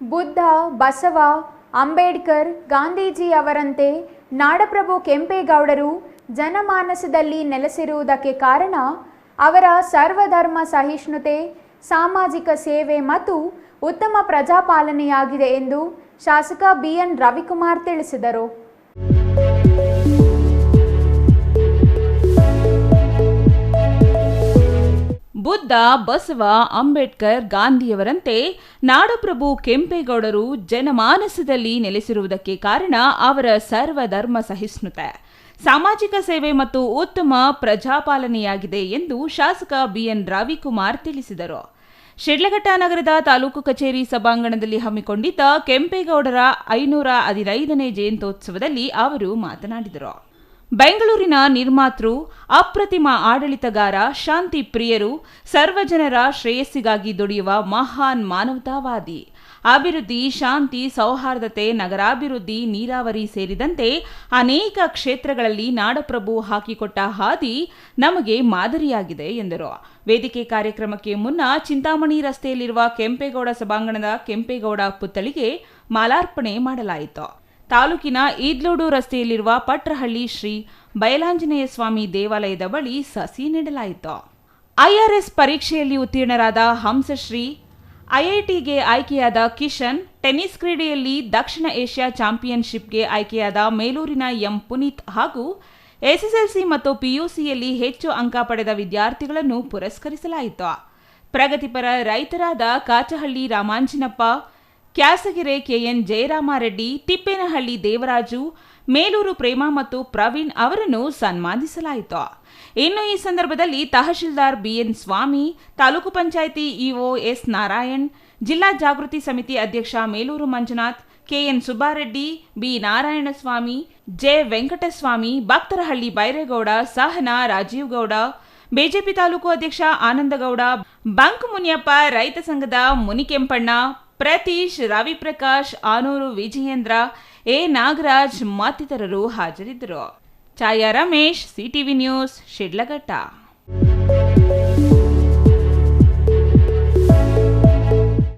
ಬುದ್ಧ, ಬಸವ, ಅಂಬೇಡ್ಕರ್, ಗಾಂಧೀಜಿ ಅವರಂತೆ ನಾಡಪ್ರಭು ಕೆಂಪೇಗೌಡರು ಜನಮಾನಸದಲ್ಲಿ ನೆಲೆಸಿರುವುದಕ್ಕೆ ಕಾರಣ ಅವರ ಸರ್ವಧರ್ಮ ಸಹಿಷ್ಣುತೆ, ಸಾಮಾಜಿಕ ಸೇವೆ ಮತ್ತು ಉತ್ತಮ ಪ್ರಜಾಪಾಲನೆಯಾಗಿದೆ ಎಂದು ಶಾಸಕ ಬಿಎನ್ ರವಿಕುಮಾರ್ ತಿಳಿಸಿದರು. ಬುದ್ಧ, ಬಸವ, ಅಂಬೇಡ್ಕರ್, ಗಾಂಧಿಯವರಂತೆ ನಾಡಪ್ರಭು ಕೆಂಪೇಗೌಡರು ಜನಮಾನಸದಲ್ಲಿ ನೆಲೆಸಿರುವುದಕ್ಕೆ ಕಾರಣ ಅವರ ಸರ್ವಧರ್ಮ ಸಹಿಷ್ಣುತೆ. ಸಾಮಾಜಿಕ ಸೇವೆ ಮತ್ತು ಉತ್ತಮ ಪ್ರಜಾಪಾಲನೆಯಾಗಿದೆ ಎಂದು ಶಾಸಕ ಬಿಎನ್ ರವಿಕುಮಾರ್ ತಿಳಿಸಿದರು. ಶಿಡ್ಲಘಟ್ಟ ನಗರದ ತಾಲೂಕು ಕಚೇರಿ ಸಭಾಂಗಣದಲ್ಲಿ ಹಮ್ಮಿಕೊಂಡಿದ್ದ ಕೆಂಪೇಗೌಡರ ಐನೂರ ಹದಿನೈದನೇ ಜಯಂತ್ಯೋತ್ಸವದಲ್ಲಿ ಅವರು ಮಾತನಾಡಿದರು. ಬೆಂಗಳೂರಿನ ನಿರ್ಮಾತೃ, ಅಪ್ರತಿಮ ಆಡಳಿತಗಾರ, ಶಾಂತಿ ಪ್ರಿಯರು, ಸರ್ವಜನರ ಶ್ರೇಯಸ್ಸಿಗಾಗಿ ದುಡಿಯುವ ಮಹಾನ್ ಮಾನವತಾವಾದಿ. ಅಭಿವೃದ್ಧಿ, ಶಾಂತಿ, ಸೌಹಾರ್ದತೆ, ನಗರಾಭಿವೃದ್ಧಿ, ನೀರಾವರಿ ಸೇರಿದಂತೆ ಅನೇಕ ಕ್ಷೇತ್ರಗಳಲ್ಲಿ ನಾಡಪ್ರಭು ಹಾಕಿಕೊಟ್ಟ ಹಾದಿ ನಮಗೆ ಮಾದರಿಯಾಗಿದೆ ಎಂದರು. ವೇದಿಕೆ ಕಾರ್ಯಕ್ರಮಕ್ಕೆ ಮುನ್ನ ಚಿಂತಾಮಣಿ ರಸ್ತೆಯಲ್ಲಿರುವ ಕೆಂಪೇಗೌಡ ಸಭಾಂಗಣದ ಕೆಂಪೇಗೌಡ ಪುತ್ಥಳಿಗೆ ಮಾಲಾರ್ಪಣೆ ಮಾಡಲಾಯಿತು. ತಾಲೂಕಿನ ಈದ್ಲೋಡು ರಸ್ತೆಯಲ್ಲಿರುವ ಪಟ್ರಹಳ್ಳಿ ಶ್ರೀ ಬಯಲಾಂಜನೇಯ ಸ್ವಾಮಿ ದೇವಾಲಯದ ಬಳಿ ಸಸಿ ನೆಡಲಾಯಿತು. ಐಆರ್ಎಸ್ ಪರೀಕ್ಷೆಯಲ್ಲಿ ಉತ್ತೀರ್ಣರಾದ ಹಂಸಶ್ರೀ, ಐಐಟಿಗೆ ಆಯ್ಕೆಯಾದ ಕಿಶನ್ ಟೆನ್ನಿಸ್ ಕ್ರೀಡೆಯಲ್ಲಿ ದಕ್ಷಿಣ ಏಷ್ಯಾ ಚಾಂಪಿಯನ್ಶಿಪ್ಗೆ ಆಯ್ಕೆಯಾದ ಮೇಲೂರಿನ ಎಂ ಪುನೀತ್ ಹಾಗೂ ಎಸ್ಎಸ್ಎಲ್ಸಿ ಮತ್ತು ಪಿಯುಸಿಯಲ್ಲಿ ಹೆಚ್ಚು ಅಂಕ ಪಡೆದ ವಿದ್ಯಾರ್ಥಿಗಳನ್ನು ಪುರಸ್ಕರಿಸಲಾಯಿತು. ಪ್ರಗತಿಪರ ರೈತರಾದ ಕಾಚಹಳ್ಳಿ ರಾಮಾಂಜಿನಪ್ಪ ಕ್ಯಾಸಗೆರೆ ಕೆಎನ್ ಜಯರಾಮಾರೆಡ್ಡಿ, ತಿಪ್ಪೇನಹಳ್ಳಿ ದೇವರಾಜು, ಮೇಲೂರು ಪ್ರೇಮ ಮತ್ತು ಪ್ರವೀಣ್ ಅವರನ್ನು ಸನ್ಮಾನಿಸಲಾಯಿತು. ಇನ್ನು ಈ ಸಂದರ್ಭದಲ್ಲಿ tahsildar BN Swamy, taluk panchayat EO S Narayan, ಜಿಲ್ಲಾ ಜಾಗೃತಿ ಸಮಿತಿ ಅಧ್ಯಕ್ಷ Melur Manjunath, KN Subbareddy, B Narayanaswamy, J Venkataswamy Bhaktarahalli Byregowda, Sahana Rajeev Gowda BJP taluk ಅಧ್ಯಕ್ಷ ಆನಂದಗೌಡ, ಬಂಕ್ ಮುನಿಯಪ್ಪ, ರೈತ ಸಂಘದ ಮುನಿಕೆಂಪಣ್ಣ ಪ್ರತೀಶ್ ರವಿಪ್ರಕಾಶ್ ಆನೂರು ವಿಜಯೇಂದ್ರ ಎ ನಾಗರಾಜ್ ಮತ್ತಿತರರು ಹಾಜರಿದ್ದರು. ಛಾಯಾ ರಮೇಶ್ ಸಿಟಿವಿ ನ್ಯೂಸ್ ಶಿಡ್ಲಘಟ್ಟ.